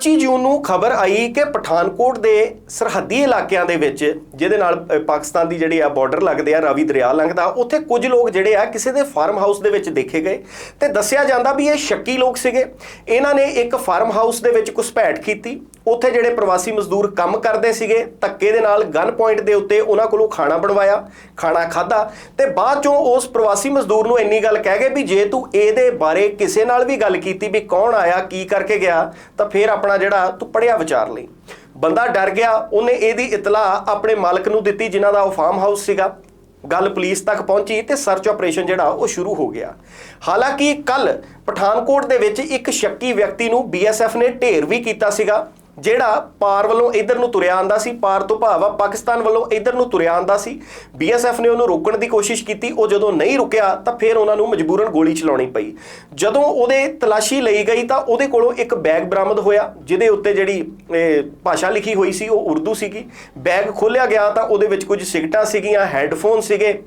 25 ਜੂਨ ਨੂੰ ਖਬਰ ਆਈ ਕਿ ਪਠਾਨਕੋਟ ਦੇ ਸਰਹੱਦੀ ਇਲਾਕਿਆਂ ਦੇ ਵਿੱਚ, ਜਿਹਦੇ ਨਾਲ ਪਾਕਿਸਤਾਨ ਦੀ ਜਿਹੜੀ ਆ ਬਾਰਡਰ ਲੱਗਦੇ ਆ, ਰਾਵੀ ਦਰਿਆ ਲੰਘਦਾ, ਉੱਥੇ ਕੁਝ ਲੋਕ ਜਿਹੜੇ ਆ ਕਿਸੇ ਦੇ ਫਾਰਮ ਹਾਊਸ ਦੇ ਵਿੱਚ ਦੇਖੇ ਗਏ ਤੇ ਦੱਸਿਆ ਜਾਂਦਾ ਵੀ ਇਹ ਸ਼ੱਕੀ ਲੋਕ ਸੀਗੇ। ਇਹਨਾਂ ਨੇ ਇੱਕ ਫਾਰਮ ਹਾਊਸ ਦੇ ਵਿੱਚ ਘੁਸਪੈਠ ਕੀਤੀ। ਉੱਥੇ ਜਿਹੜੇ ਪ੍ਰਵਾਸੀ ਮਜ਼ਦੂਰ ਕੰਮ ਕਰਦੇ ਸੀਗੇ, ਧੱਕੇ ਦੇ ਨਾਲ ਗਨ ਪੁਆਇੰਟ ਦੇ ਉੱਤੇ ਉਹਨਾਂ ਕੋਲੋਂ ਖਾਣਾ ਬਣਵਾਇਆ, ਖਾਣਾ ਖਾਦਾ ਤੇ ਬਾਅਦ ਚੋਂ ਉਸ ਪ੍ਰਵਾਸੀ ਮਜ਼ਦੂਰ ਨੂੰ ਇੰਨੀ ਗੱਲ ਕਹਿ ਗਏ ਵੀ ਜੇ ਤੂੰ ਇਹਦੇ ਬਾਰੇ ਕਿਸੇ ਨਾਲ ਵੀ ਗੱਲ ਕੀਤੀ ਵੀ ਕੌਣ ਆਇਆ, ਕੀ ਕਰਕੇ ਗਿਆ, ਤਾਂ ਫਿਰ ਆਪਣਾ ਜਿਹੜਾ ਤੂੰ ਪੜਿਆ ਵਿਚਾਰ ਲਈ। ਬੰਦਾ ਡਰ ਗਿਆ, ਉਹਨੇ ਇਹਦੀ ਇਤਲਾਹ ਆਪਣੇ ਮਾਲਕ ਨੂੰ ਦਿੱਤੀ ਜਿਨ੍ਹਾਂ ਦਾ ਉਹ ਫਾਰਮ ਹਾਊਸ ਸੀਗਾ। ਗੱਲ ਪੁਲਿਸ ਤੱਕ ਪਹੁੰਚੀ ਤੇ ਸਰਚ ਆਪਰੇਸ਼ਨ ਜਿਹੜਾ ਉਹ ਸ਼ੁਰੂ ਹੋ ਗਿਆ। ਹਾਲਾਂਕਿ ਕੱਲ ਪਠਾਨਕੋਟ ਦੇ ਵਿੱਚ ਇੱਕ ਸ਼ੱਕੀ ਵਿਅਕਤੀ ਨੂੰ ਬੀਐਸਐਫ ਨੇ ਢੇਰ ਵੀ ਕੀਤਾ ਸੀਗਾ। ਜਿਹੜਾ ਪਾਰ ਵੱਲੋਂ ਇਧਰ ਨੂੰ ਤੁਰਿਆ ਆਂਦਾ ਸੀ, ਪਾਰ ਤੋਂ ਭਾਵ ਆ ਪਾਕਿਸਤਾਨ ਵੱਲੋਂ ਇਧਰ ਨੂੰ ਤੁਰਿਆ ਆਂਦਾ ਸੀ। ਬੀਐਸਐਫ ਨੇ ਉਹਨੂੰ ਰੋਕਣ ਦੀ ਕੋਸ਼ਿਸ਼ ਕੀਤੀ, ਉਹ ਜਦੋਂ ਨਹੀਂ ਰੁਕਿਆ ਤਾਂ ਫਿਰ ਉਹਨਾਂ ਨੂੰ ਮਜਬੂਰਨ ਗੋਲੀ ਚਲਾਉਣੀ ਪਈ। ਜਦੋਂ ਉਹਦੇ ਤਲਾਸ਼ੀ ਲਈ ਗਈ ਤਾਂ ਉਹਦੇ ਕੋਲੋਂ ਇੱਕ ਬੈਗ ਬਰਾਮਦ ਹੋਇਆ, ਜਿਹਦੇ ਉੱਤੇ ਜਿਹੜੀ ਭਾਸ਼ਾ ਲਿਖੀ ਹੋਈ ਸੀ, ਉਹ ਉਰਦੂ ਸੀਗੀ। ਬੈਗ ਖੋਲ੍ਹਿਆ ਗਿਆ ਤਾਂ ਉਹਦੇ ਵਿੱਚ ਕੁਝ ਸਿਗਟਾਂ ਸੀਗੀਆਂ, ਹੈੱਡਫੋਨ ਸੀਗੇ।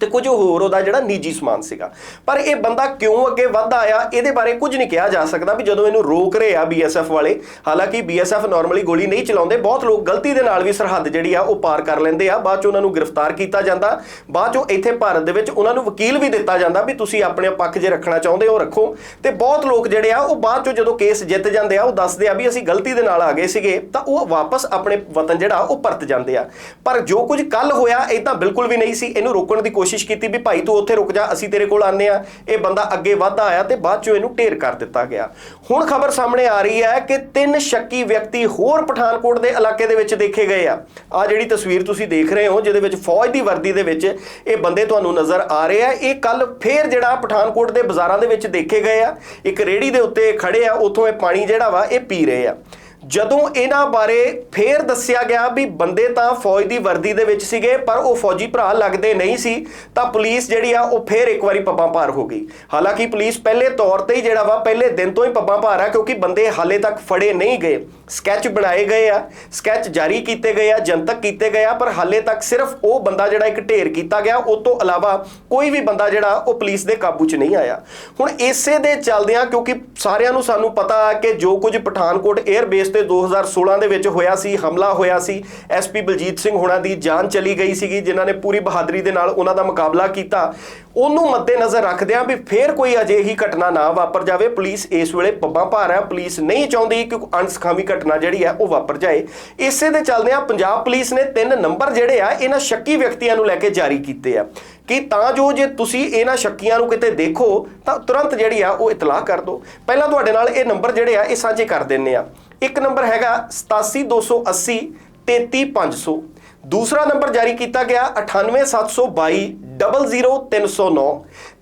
ਤੇ ਕੁਝ ਹੋਰ ਉਹਦਾ ਜਿਹੜਾ ਨਿੱਜੀ ਸਮਾਨ ਸੀਗਾ। ਪਰ ਇਹ ਬੰਦਾ ਕਿਉਂ ਅੱਗੇ ਵੱਧ ਆਇਆ, ਇਹਦੇ ਬਾਰੇ ਕੁਝ ਨਹੀਂ ਕਿਹਾ ਜਾ ਸਕਦਾ ਵੀ ਜਦੋਂ ਇਹਨੂੰ ਰੋਕ ਰਹੇ ਆ ਬੀਐਸਐਫ ਵਾਲੇ। ਹਾਲਾਂਕਿ ਬੀਐਸਐਫ ਨਾਰਮਲੀ ਗੋਲੀ ਨਹੀਂ ਚਲਾਉਂਦੇ, ਬਹੁਤ ਲੋਕ ਗਲਤੀ ਦੇ ਨਾਲ ਵੀ ਸਰਹੱਦ ਜਿਹੜੀ ਆ ਉਹ ਪਾਰ ਕਰ ਲੈਂਦੇ ਆ। ਬਾਅਦ ਚ ਉਹਨਾਂ ਨੂੰ ਗ੍ਰਿਫਤਾਰ ਕੀਤਾ ਜਾਂਦਾ। ਬਾਅਦ ਚੋਂ ਇੱਥੇ ਭਾਰਤ ਦੇ ਵਿੱਚ ਉਹਨਾਂ ਨੂੰ ਵਕੀਲ ਵੀ ਦਿੱਤਾ ਜਾਂਦਾ ਵੀ ਤੁਸੀਂ ਆਪਣੇ ਪੱਖ ਜੇ ਰੱਖਣਾ ਚਾਹੁੰਦੇ ਹੋ ਰੱਖੋ। ਤੇ ਬਹੁਤ ਲੋਕ ਜਿਹੜੇ ਆ, ਉਹ ਬਾਅਦ ਚੋਂ ਜਦੋਂ ਕੇਸ ਜਿੱਤ ਜਾਂਦੇ ਆ, ਉਹ ਦੱਸਦੇ ਆ ਵੀ ਅਸੀਂ ਗਲਤੀ ਦੇ ਨਾਲ ਆ ਗਏ ਸੀਗੇ, ਤਾਂ ਉਹ ਵਾਪਸ ਆਪਣੇ ਵਤਨ ਜਿਹੜਾ, ਉਹ ਪਰਤ ਜਾਂਦੇ ਆ। ਪਰ ਜੋ ਕੁਝ ਕੱਲ ਹੋਇਆ, ਇਹ ਤਾਂ ਬਿਲਕੁਲ ਵੀ ਨਹੀਂ ਸੀ। ਇਹਨੂੰ ਰੋਕਣ ਦੀ ਕੋਸ਼ਿਸ਼ ਕੀਤੀ ਵੀ ਭਾਈ ਤੂੰ ਉੱਥੇ ਰੁਕ ਜਾ, ਅਸੀਂ ਤੇਰੇ ਕੋਲ ਆਨੇ ਆ ਇਹ ਬੰਦਾ ਅੱਗੇ ਵੱਧਦਾ ਆਇਆ ਤੇ ਬਾਅਦ ਚੋਂ ਇਹਨੂੰ ਢੇਰ ਕਰ ਦਿੱਤਾ ਗਿਆ। ਹੁਣ ਖਬਰ ਸਾਹਮਣੇ ਆ ਰਹੀ ਹੈ ਕਿ ਤਿੰਨ ਸ਼ੱਕੀ ਵਿਅਕਤੀ ਹੋਰ ਪਠਾਨਕੋਟ ਦੇ ਇਲਾਕੇ ਦੇ ਵਿੱਚ ਦੇਖੇ ਗਏ ਆ। ਆ ਜਿਹੜੀ ਤਸਵੀਰ ਤੁਸੀਂ ਦੇਖ ਰਹੇ ਹੋ, ਜਿਹਦੇ ਵਿੱਚ ਫੌਜ ਦੀ ਵਰਦੀ ਦੇ ਵਿੱਚ ਇਹ ਬੰਦੇ ਤੁਹਾਨੂੰ ਨਜ਼ਰ ਆ ਰਹੇ ਆ। ਇਹ ਕੱਲ ਫੇਰ ਜਿਹੜਾ ਪਠਾਨਕੋਟ ਦੇ ਬਾਜ਼ਾਰਾਂ ਦੇ ਵਿੱਚ ਦੇਖੇ ਗਏ ਆ। ਇੱਕ ਰੇੜੀ ਦੇ ਉੱਤੇ ਖੜੇ ਆ, ਉੱਥੋਂ ਇਹ ਪਾਣੀ ਜਿਹੜਾ ਵਾ ਇਹ ਪੀ ਰਹੇ ਆ। ਜਦੋਂ ਇਹਨਾਂ ਬਾਰੇ ਫੇਰ ਦੱਸਿਆ ਗਿਆ ਵੀ ਬੰਦੇ ਤਾਂ ਫੌਜ ਦੀ ਵਰਦੀ ਦੇ ਵਿੱਚ ਸੀਗੇ, ਪਰ ਉਹ ਫੌਜੀ ਭਰਾ ਲੱਗਦੇ ਨਹੀਂ ਸੀ, ਤਾਂ ਪੁਲਿਸ ਜਿਹੜੀ ਆ, ਉਹ ਫੇਰ ਇੱਕ ਵਾਰੀ ਪੱਬਾਂ ਭਾਰ ਹੋ ਗਈ। ਹਾਲਾਂਕਿ ਪੁਲਿਸ ਪਹਿਲੇ ਤੌਰ ਤੇ ਹੀ ਜਿਹੜਾ ਵਾ, ਪਹਿਲੇ ਦਿਨ ਤੋਂ ਹੀ ਪੱਬਾਂ ਭਾਰ ਆ, ਕਿਉਂਕਿ ਬੰਦੇ ਹਾਲੇ ਤੱਕ ਫੜੇ ਨਹੀਂ ਗਏ। ਸਕੈਚ ਬਣਾਏ ਗਏ ਆ, ਸਕੈਚ ਜਾਰੀ ਕੀਤੇ ਗਏ ਆ, ਜਨਤਕ ਕੀਤੇ ਗਏ ਆ, ਪਰ ਹਾਲੇ ਤੱਕ ਸਿਰਫ ਉਹ ਬੰਦਾ ਜਿਹੜਾ ਇੱਕ ਢੇਰ ਕੀਤਾ ਗਿਆ, ਉਹ ਤੋਂ ਇਲਾਵਾ ਕੋਈ ਵੀ ਬੰਦਾ ਜਿਹੜਾ, ਉਹ ਪੁਲਿਸ ਦੇ ਕਾਬੂ 'ਚ ਨਹੀਂ ਆਇਆ। ਹੁਣ ਇਸੇ ਦੇ ਚੱਲਦਿਆਂ, ਕਿਉਂਕਿ ਸਾਰਿਆਂ ਨੂੰ ਸਾਨੂੰ ਪਤਾ ਕਿ ਜੋ ਕੁਝ ਪਠਾਨਕੋਟ 에ਅਰ ਬੇਸ ਤੇ 2016 ਦੇ ਵਿੱਚ ਹੋਇਆ ਸੀ, ਹਮਲਾ ਹੋਇਆ ਸੀ। ਐਸਪੀ ਬਲਜੀਤ ਸਿੰਘ ਹੋਣਾ ਦੀ ਜਾਨ ਚਲੀ ਗਈ ਸੀਗੀ, ਜਿਨ੍ਹਾਂ ਨੇ ਪੂਰੀ ਬਹਾਦਰੀ ਦੇ ਨਾਲ ਉਹਨਾਂ ਦਾ ਮੁਕਾਬਲਾ ਕੀਤਾ। ਉਹਨੂੰ ਮੱਦੇਨਜ਼ਰ ਰੱਖਦਿਆਂ ਵੀ ਫੇਰ ਕੋਈ ਅਜਿਹੀ ਘਟਨਾ ਨਾ ਵਾਪਰ ਜਾਵੇ। ਪੁਲਿਸ ਇਸ ਵੇਲੇ ਪੱਬਾਂ ਭਾਰ ਹੈ। ਪੁਲਿਸ ਨਹੀਂ ਚਾਹੁੰਦੀ ਕਿ ਅਣਸਖਾਵੀ ਘਟਨਾ ਜਿਹੜੀ ਹੈ, ਉਹ ਵਾਪਰ ਜਾਏ। ਇਸੇ ਦੇ ਚੱਲਦਿਆਂ ਪੰਜਾਬ ਪੁਲਿਸ ਨੇ ਤਿੰਨ ਨੰਬਰ ਜਿਹੜੇ ਆ, ਇਹਨਾਂ ਸ਼ੱਕੀ ਵਿਅਕਤੀਆਂ ਨੂੰ ਲੈ ਕੇ ਜਾਰੀ ਕੀਤੇ ਆ। ਕਿ ਤਾਂ ਜੋ ਜੇ ਤੁਸੀਂ ਇਹਨਾਂ ਸ਼ੱਕੀਆਂ ਨੂੰ ਕਿਤੇ ਦੇਖੋ, ਤਾਂ ਤੁਰੰਤ ਜਿਹੜੀ ਆ ਉਹ ਇਤਲਾਹ ਕਰ ਦਿਓ। ਪਹਿਲਾਂ ਤੁਹਾਡੇ ਨਾਲ ਇਹ ਨੰਬਰ ਜਿਹੜੇ ਆ, ਇਹ ਸਾਂਝੇ ਕਰ ਦਿੰਨੇ ਆ। ਇੱਕ ਨੰਬਰ ਹੈਗਾ 87280 33500 ਦੂਸਰਾ ਨੰਬਰ ਜਾਰੀ ਕੀਤਾ ਗਿਆ 98722 00309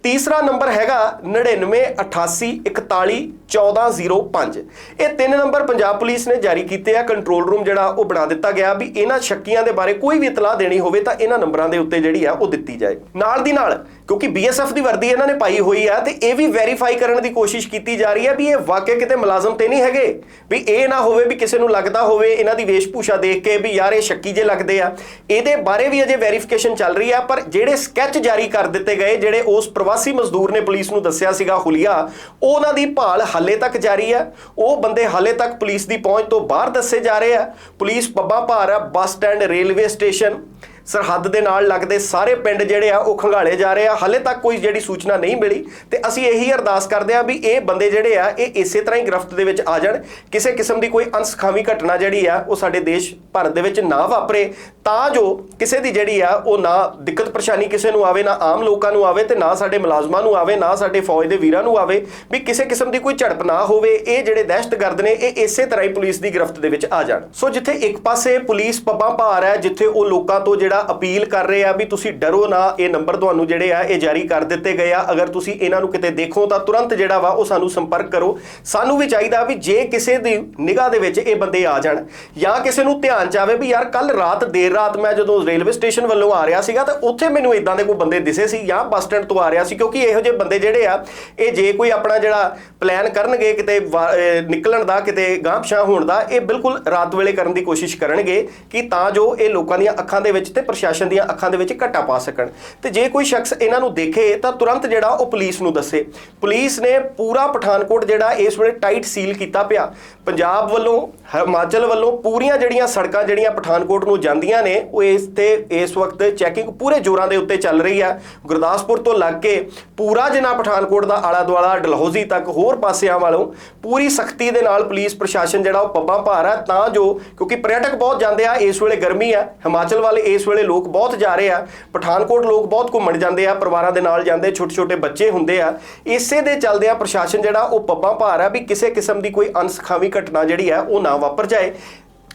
ਤੀਸਰਾ ਨੰਬਰ ਹੈਗਾ 9988411405 ਇਹ ਤਿੰਨ ਨੰਬਰ ਪੰਜਾਬ ਪੁਲਿਸ ਨੇ ਜਾਰੀ ਕੀਤੇ ਆ। ਕੰਟਰੋਲ ਰੂਮ ਜਿਹੜਾ ਉਹ ਬਣਾ ਦਿੱਤਾ ਗਿਆ ਵੀ ਇਹਨਾਂ ਸ਼ੱਕੀਆਂ ਦੇ ਬਾਰੇ ਕੋਈ ਵੀ ਇਤਲਾਹ ਦੇਣੀ ਹੋਵੇ ਤਾਂ ਇਹਨਾਂ ਨੰਬਰਾਂ ਦੇ ਉੱਤੇ ਜਿਹੜੀ ਆ ਉਹ ਦਿੱਤੀ ਜਾਏ। ਨਾਲ ਦੀ ਨਾਲ, ਕਿਉਂਕਿ ਬੀਐਸਐਫ ਦੀ ਵਰਦੀ ਇਹਨਾਂ ਨੇ ਪਾਈ ਹੋਈ ਆ ਤੇ ਇਹ ਵੀ ਵੈਰੀਫਾਈ ਕਰਨ ਦੀ ਕੋਸ਼ਿਸ਼ ਕੀਤੀ ਜਾ ਰਹੀ ਹੈ ਵੀ ਇਹ ਵਾਕਿਆ ਕਿਤੇ ਮੁਲਾਜ਼ਮ ਤੇ ਨਹੀਂ ਹੈਗੇ। ਵੀ ਇਹ ਨਾ ਹੋਵੇ ਵੀ ਕਿਸੇ ਨੂੰ ਲੱਗਦਾ ਹੋਵੇ ਇਹਨਾਂ ਦੀ ਵੇਸ਼ਭੂਸ਼ਾ ਦੇਖ ਕੇ ਵੀ ਯਾਰ ਇਹ ਸ਼ੱਕੀ ਜੇ ਲੱਗਦੇ ਆ। ਇਹਦੇ ਬਾਰੇ ਵੀ ਅਜੇ ਵੈਰੀਫਿਕੇਸ਼ਨ ਚੱਲ ਰਹੀ ਆ, ਪਰ ਜਿਹੜੇ ਸਕੈਚ ਜਾਰੀ ਕਰ ਦਿੱਤੇ ਗਏ, ਜਿਹੜੇ ਉਸ ਪ੍ਰਵਾਸ ਮਜ਼ਦੂਰ ਨੇ ਪੁਲਿਸ ਨੂੰ ਦੱਸਿਆ ਸੀਗਾ, ਹੁਲੀਆ, ਉਹਨਾਂ ਦੀ ਭਾਲ ਹਾਲੇ ਤੱਕ ਜਾਰੀ ਹੈ। ਉਹ ਬੰਦੇ ਹਾਲੇ ਤੱਕ ਪੁਲਿਸ ਦੀ ਪਹੁੰਚ ਤੋਂ ਬਾਹਰ ਦੱਸੇ ਜਾ ਰਹੇ ਆ। ਪੁਲਿਸ ਪੱਬਾਂ ਭਾਰ ਆ, ਬੱਸ ਸਟੈਂਡ, ਰੇਲਵੇ ਸਟੇਸ਼ਨ। ਸਰਹੱਦ ਦੇ ਨਾਲ ਲੱਗਦੇ ਸਾਰੇ ਪਿੰਡ ਜਿਹੜੇ ਆ ਉਹ ਖੰਗਾਲੇ ਜਾ ਰਹੇ ਆ। ਹਲੇ ਤੱਕ ਕੋਈ ਜਿਹੜੀ ਸੂਚਨਾ ਨਹੀਂ ਮਿਲੀ ਤੇ ਅਸੀਂ ਇਹੀ ਅਰਦਾਸ ਕਰਦੇ ਆ ਵੀ ਇਹ ਬੰਦੇ ਜਿਹੜੇ ਆ, ਇਹ ਇਸੇ ਤਰ੍ਹਾਂ ਹੀ ਗ੍ਰਿਫਤ ਦੇ ਵਿੱਚ ਆ ਜਾਣ। ਕਿਸੇ ਕਿਸਮ ਦੀ ਕੋਈ ਅਨਸਖਾਵੀ ਘਟਨਾ ਜਿਹੜੀ ਆ, ਉਹ ਸਾਡੇ ਦੇਸ਼ ਭਾਰਤ ਦੇ ਵਿੱਚ ਨਾ ਵਾਪਰੇ। ਤਾਂ ਜੋ ਕਿਸੇ ਦੀ ਜਿਹੜੀ ਆ, ਉਹ ਨਾ ਦਿੱਕਤ ਪਰੇਸ਼ਾਨੀ ਕਿਸੇ ਨੂੰ ਆਵੇ, ਨਾ ਆਮ ਲੋਕਾਂ ਨੂੰ ਆਵੇ ਤੇ ਨਾ ਸਾਡੇ ਮੁਲਾਜ਼ਮਾਂ ਨੂੰ ਆਵੇ, ਨਾ ਸਾਡੇ ਫੌਜ ਦੇ ਵੀਰਾਂ ਨੂੰ ਆਵੇ ਵੀ ਕਿਸੇ ਕਿਸਮ ਦੀ ਕੋਈ ਝੜਪ ਨਾ ਹੋਵੇ। ਇਹ ਜਿਹੜੇ ਦਹਿਸ਼ਤਗਰਦ ਨੇ, ਇਹ ਇਸੇ ਤਰ੍ਹਾਂ ਹੀ ਪੁਲਿਸ ਦੀ ਗ੍ਰਿਫਤ ਦੇ ਵਿੱਚ ਆ ਜਾਣ। ਸੋ ਜਿੱਥੇ ਇੱਕ ਪਾਸੇ ਪੁਲਿਸ ਪੱਬਾਂ ਭਾਰ ਹੈ, ਜਿੱਥੇ ਉਹ ਲੋਕਾਂ ਤੋਂ ਜਿਹੜਾ ਅਪੀਲ ਕਰ ਰਹੇ ਆ ਵੀ ਤੁਸੀਂ ਡਰੋ ਨਾ, ਇਹ ਨੰਬਰ ਤੁਹਾਨੂੰ ਜਿਹੜੇ ਆ, ਇਹ ਜਾਰੀ ਕਰ ਦਿੱਤੇ ਗਏ ਆ। ਅਗਰ ਤੁਸੀਂ ਇਹਨਾਂ ਨੂੰ ਕਿਤੇ ਦੇਖੋ ਤਾਂ ਤੁਰੰਤ ਜਿਹੜਾ ਵਾ, ਉਹ ਸਾਨੂੰ ਸੰਪਰਕ ਕਰੋ। ਸਾਨੂੰ ਵੀ ਚਾਹੀਦਾ ਵੀ ਜੇ ਕਿਸੇ ਦੀ ਨਿਗਾਹ ਦੇ ਵਿੱਚ ਇਹ ਬੰਦੇ ਆ ਜਾਣ ਜਾਂ ਕਿਸੇ ਨੂੰ ਧਿਆਨ ਚ ਆਵੇ ਵੀ ਯਾਰ ਕੱਲ ਰਾਤ, ਦੇਰ ਰਾਤ ਮੈਂ ਜਦੋਂ ਰੇਲਵੇ ਸਟੇਸ਼ਨ ਵੱਲੋਂ ਆ ਰਿਹਾ ਸੀਗਾ ਤਾਂ ਉੱਥੇ ਮੈਨੂੰ ਇਦਾਂ ਦੇ ਕੋਈ ਬੰਦੇ ਦਿਸੇ ਸੀ ਜਾਂ ਬੱਸ ਸਟੈਂਡ ਤੋਂ ਆ ਰਿਹਾ ਸੀ ਕਿਉਂਕਿ ਇਹੋ ਜਿਹੇ ਬੰਦੇ ਜਿਹੜੇ ਆ, ਇਹ ਜੇ ਕੋਈ ਆਪਣਾ ਜਿਹੜਾ ਪਲਾਨ ਕਰਨਗੇ ਕਿਤੇ ਵਾ- ਨਿਕਲਣ ਦਾ, ਕਿਤੇ ਗਾਂਹ ਪਛਾਂ ਹੋਣ ਦਾ, ਇਹ ਬਿਲਕੁਲ ਰਾਤ ਵੇਲੇ ਕਰਨ ਦੀ ਕੋਸ਼ਿਸ਼ ਕਰਨਗੇ ਕਿ ਤਾਂ ਜੋ ਇਹ ਲੋਕਾਂ ਦੀਆਂ ਅੱਖਾਂ ਦੇ ਵਿੱਚ ਤੇ ਪ੍ਰਸ਼ਾਸਨ ਦੀਆਂ ਅੱਖਾਂ ਦੇ ਵਿੱਚ ਘੱਟਾ ਪਾ ਸਕਣ। ਤੇ ਜੇ ਕੋਈ ਸ਼ਖਸ ਇਹਨਾਂ ਨੂੰ ਦੇਖੇ, ਤਾਂ ਤੁਰੰਤ ਜਿਹੜਾ ਉਹ ਪੁਲਿਸ ਨੂੰ ਦੱਸੇ। ਪੁਲਿਸ ਨੇ ਪੂਰਾ ਪਠਾਨਕੋਟ ਜਿਹੜਾ ਇਸ ਵੇਲੇ ਟਾਈਟ ਸੀਲ ਕੀਤਾ ਪਿਆ। ਪੰਜਾਬ ਵੱਲੋਂ, ਹਿਮਾਚਲ ਵੱਲੋਂ ਪੂਰੀਆਂ ਜਿਹੜੀਆਂ ਸੜਕਾਂ ਜਿਹੜੀਆਂ ਪਠਾਨਕੋਟ ਨੂੰ ਜਾਂਦੀਆਂ ਨੇ, ਉਹ ਇਸ ਤੇ, ਇਸ ਵਕਤ ਚੈਕਿੰਗ ਪੂਰੇ ਜ਼ੋਰਾਂ ਦੇ ਉੱਤੇ ਚੱਲ ਰਹੀ ਆ ਗੁਰਦਾਸਪੁਰ ਤੋਂ ਲੱਗ ਕੇ ਪੂਰਾ ਜਿਨਾ ਪਠਾਨਕੋਟ ਦਾ ਆਲਾ ਦੁਆਲਾ ਡਲਹੌਜ਼ੀ ਤੱਕ ਹੋਰ ਪਾਸਿਆਂ ਵੱਲੋਂ ਪੂਰੀ ਸਖਤੀ ਦੇ ਨਾਲ ਪੁਲਿਸ ਪ੍ਰਸ਼ਾਸਨ ਜਿਹੜਾ ਉਹ ਪੱਬਾਂ ਭਾਰ ਆ ਤਾਂ ਜੋ ਕਿਉਂਕਿ ਪਰਯਟਕ ਬਹੁਤ ਜਾਂਦੇ ਆ, ਇਸ ਵੇਲੇ ਗਰਮੀ ਆ ਹਿਮਾਚਲ ਵੱਲ ਇਸ ਵੇਲੇ ਲੋਕ ਬਹੁਤ ਜਾ ਰਹੇ ਆ, ਪਠਾਨਕੋਟ ਲੋਕ ਬਹੁਤ ਘੁੰਮਣ ਜਾਂਦੇ ਆ, ਪਰਿਵਾਰਾਂ ਦੇ ਨਾਲ ਜਾਂਦੇ ਛੋਟੇ ਛੋਟੇ ਬੱਚੇ ਹੁੰਦੇ ਆ, ਇਸੇ ਦੇ ਚੱਲਦੇ ਆ ਪ੍ਰਸ਼ਾਸਨ ਜਿਹੜਾ ਉਹ ਪੱਬਾਂ ਭਾਰ ਆ ਵੀ ਕਿਸੇ ਕਿਸਮ ਦੀ ਕੋਈ ਅਨਸਖਾਵੀ ਘਟਨਾ ਜਿਹੜੀ ਆ ਉਹ ਨਾ ਵਾਪਰ ਜਾਏ।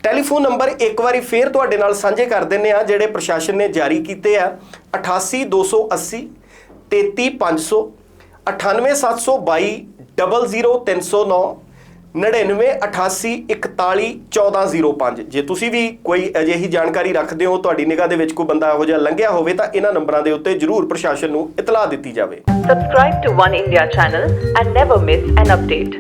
ਟੈਲੀਫੋਨ ਨੰਬਰ ਇੱਕ ਵਾਰੀ ਫੇਰ ਤੁਹਾਡੇ ਨਾਲ ਸਾਂਝੇ ਕਰ ਦਿੰਨੇ ਆ, ਜਿਹੜੇ ਪ੍ਰਸ਼ਾਸਨ ਨੇ ਜਾਰੀ ਕੀਤੇ ਆ 88280 33500 98722 00309 9988411405 ਜੇ ਤੁਸੀਂ ਵੀ ਕੋਈ ਅਜਿਹੀ ਜਾਣਕਾਰੀ ਰੱਖਦੇ ਹੋ, ਤੁਹਾਡੀ ਨਿਗਾਹ ਦੇ ਵਿੱਚ ਕੋਈ ਬੰਦਾ ਇਹੋ ਜਿਹਾ ਲੰਘਿਆ ਹੋਵੇ, ਤਾਂ ਇਹਨਾਂ ਨੰਬਰਾਂ ਦੇ ਉੱਤੇ ਜਰੂਰ ਪ੍ਰਸ਼ਾਸਨ ਨੂੰ ਇਤਲਾਹ ਦਿੱਤੀ ਜਾਵੇ Subscribe to One India channel and never miss an update.